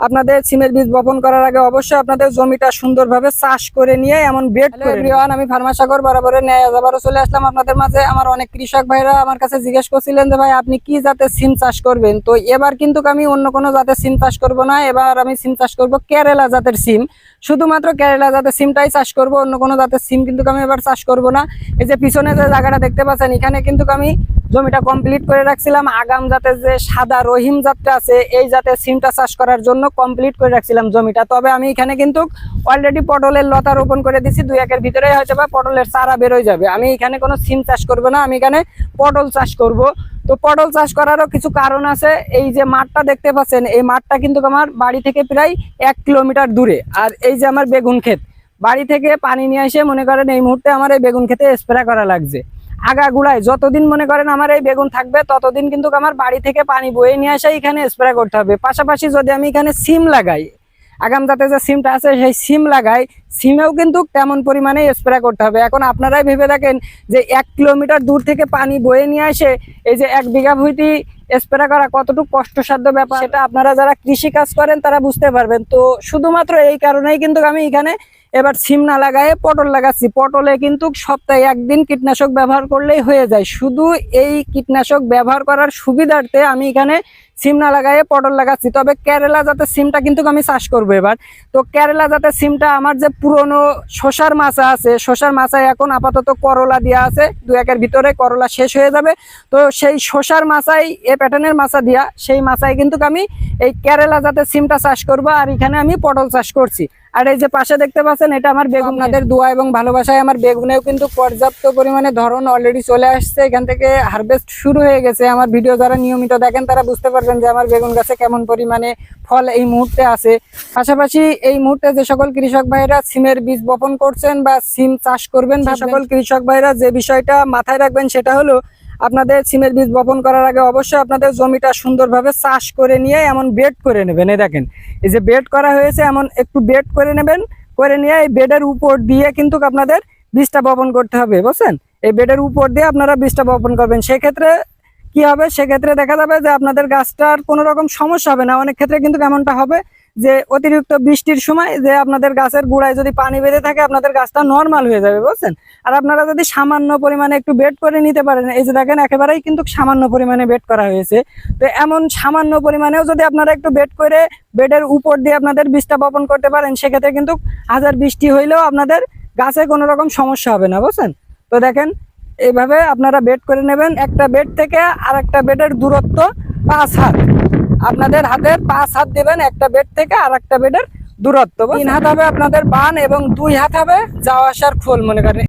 আপনাদের সিমের বীজ বপন করার আগে অবশ্যই আপনাদের জমিটা সুন্দরভাবে চাষ করে নিয়ে এমন বেড এভরিওয়ান আমি ফার্মাসাগর বরাবরের ন্যায় আবারও চলে আসলাম আপনাদের মাঝে। আমার অনেক কৃষক ভাইরা আমার কাছে জিজ্ঞেস করছিলেন যে ভাই আপনি কি জাতের সিম চাষ করবেন? তো এবার কিন্তু আমি অন্য কোনো জাতের সিম চাষ করব না। এবার আমি সিম চাষ করব কেরালা জাতের সিম। শুধুমাত্র কেরালা জাতের সিমটাই চাষ করব অন্য কোনো জাতের সিম কিন্তু আমি এবার চাষ করব না। এই যে পিছনে যে জায়গাটা দেখতে পাচ্ছেন এখানে কিন্তু আমি জমিটা কমপ্লিট করে রাখছিলাম। আগাম জাতের যে সাদা রহিম জাতটা আছে, এই জাতের সিমটা চাষ করার জন্য কমপ্লিট করে রাখছিলাম জমিটা। তবে আমি এখানে কিন্তু অলরেডি পটলের লতা রোপণ করে দিছি, দুই একের ভিতরে হয়তো বা পটলের চারা বেরোয় যাবে। আমি এখানে কোনো সিম চাষ করব না, আমি এখানে পটল চাষ করব। তো পটল চাষ করারও কিছু কারণ আছে। এই যে মাঠটা দেখতে পাচ্ছেন, এই মাঠটা কিন্তু আমার বাড়ি থেকে প্রায় এক কিলোমিটার দূরে। আর এই যে আমার বেগুন ক্ষেত, বাড়ি থেকে পানি নিয়ে এসে মনে করেন এই মুহূর্তে আমার এই বেগুন খেতে স্প্রে করা লাগছে। আগাগুড়ায়। যতদিন মনে করেন আমার এই বেগুন থাকবে, ততদিন কিন্তু আমার বাড়ি থেকে পানি বয়ে নিয়ে আসে এখানে স্প্রে করতে হবে। পাশাপাশি যদি আমি এখানে সিম লাগাই, আগাম যাতে যে সিমটা আছে, সেই সিম লাগাই, সিমেও কিন্তু তেমন পরিমাণে স্প্রে করতে হবে। এখন আপনারাই ভেবে দেখেন যে এক কিলোমিটার দূর থেকে পানি বয়ে নিয়ে আসে এই যে এক বিঘা ভুইটি স্প্রে করা কতটুকু কষ্টসাধ্য ব্যাপার, সেটা আপনারা যারা কৃষি কাজ করেন, তারা বুঝতে পারবেন। তো শুধুমাত্র এই কারণেই কিন্তু আমি এখানে এবার সিম না লাগায় পটল লাগাচ্ছি। পটলে কিন্তু সপ্তাহে একদিন কীটনাশক ব্যবহার করলেই হয়ে যায়। শুধু এই কীটনাশক ব্যবহার করার সুবিধার্থে আমি এখানে সিম না লাগায়ে পটল লাগাচ্ছি। তবে কেরালা জাতের সিমটা কিন্তু আমি চাষ করব এবার। তো কেরালা জাতের সিমটা আমার যে পুরনো শশার মাছা আছে শশার মাছায় এখন আপাতত করলা দেওয়া আছে দু একের ভিতরে করলা শেষ হয়ে যাবে। তো সেই শশার মাছাই এ প্যাটার্নের মাছা দিয়া সেই মাছায় কিন্তু আমি এই কেরালা জাতের সিমটা চাষ করব আর এখানে আমি পটল চাষ করছি। আর এই যে পাশে দেখতে পাচ্ছেন এটা আমার বেগুনাদের দোয়া এবং ভালোবাসায় আমার বেগুনেও কিন্তু পর্যাপ্ত পরিমাণে ধরন অলরেডি চলে আসছে। এখান থেকে হারভেস্ট শুরু হয়ে গেছে। আমার ভিডিও যারা নিয়মিত দেখেন তারা বুঝতে পারবেন যে আমার বেগুন গাছে কেমন পরিমাণে ফল এই মুহূর্তে আছে। পাশাপাশি এই মুহূর্তে যে সকল কৃষক ভাইরা সিমের বীজ বপন করছেন বা সিম চাষ করবেন বা সকল কৃষক ভাইরা যে বিষয়টা মাথায় রাখবেন সেটা হলো আপনাদের সিমের বীজ বপন করার আগে অবশ্যই আপনাদের জমিটা সুন্দরভাবে চাষ করে নিয়ে এমন বেড করে নেবেন। এই দেখেন এই যে বেড করা হয়েছে এমন একটু বেড করে নেবেন করে নিয়ে এই বেডের উপর দিয়ে কিন্তু আপনাদের বীজটা বপন করতে হবে বুঝছেন? এই বেডের উপর দিয়ে আপনারা বীজটা বপন করবেন। সেক্ষেত্রে কি হবে? সেক্ষেত্রে দেখা যাবে যে আপনাদের গাছটার কোনো রকম সমস্যা হবে না। অনেক ক্ষেত্রে কিন্তু এমনটা হবে যে অতিরিক্ত বৃষ্টির সময় যে আপনাদের গাছের গোড়ায় যদি পানি বেঁধে থাকে, আপনাদের গাছটা নর্মাল হয়ে যাবে, বুঝছেন? আর আপনারা যদি সামান্য পরিমাণে একটু বেড করে নিতে পারেন, এই যে দেখেন একেবারেই কিন্তু সামান্য পরিমাণে বেড করা হয়েছে। তো এমন সামান্য পরিমাণেও যদি আপনারা একটু বেড করে বেডের উপর দিয়ে আপনাদের বীজটা বপন করতে পারেন, সেক্ষেত্রে কিন্তু হাজার বৃষ্টি হইলেও আপনাদের গাছে কোনো রকম সমস্যা হবে না, বুঝছেন? তো দেখেন এইভাবে আপনারা বেড করে নেবেন। একটা বেড থেকে আর একটা বেডের দূরত্ব পাঁচ হাত। আপনাদের হাতের পাঁচ হাত দেবেন, একটা বেড থেকে আর একটা বেডের দূরত্ব। তিন হাত হবে আপনাদের বান এবং দুই হাত হবে যাওয়া আসার খোল মনে করেন।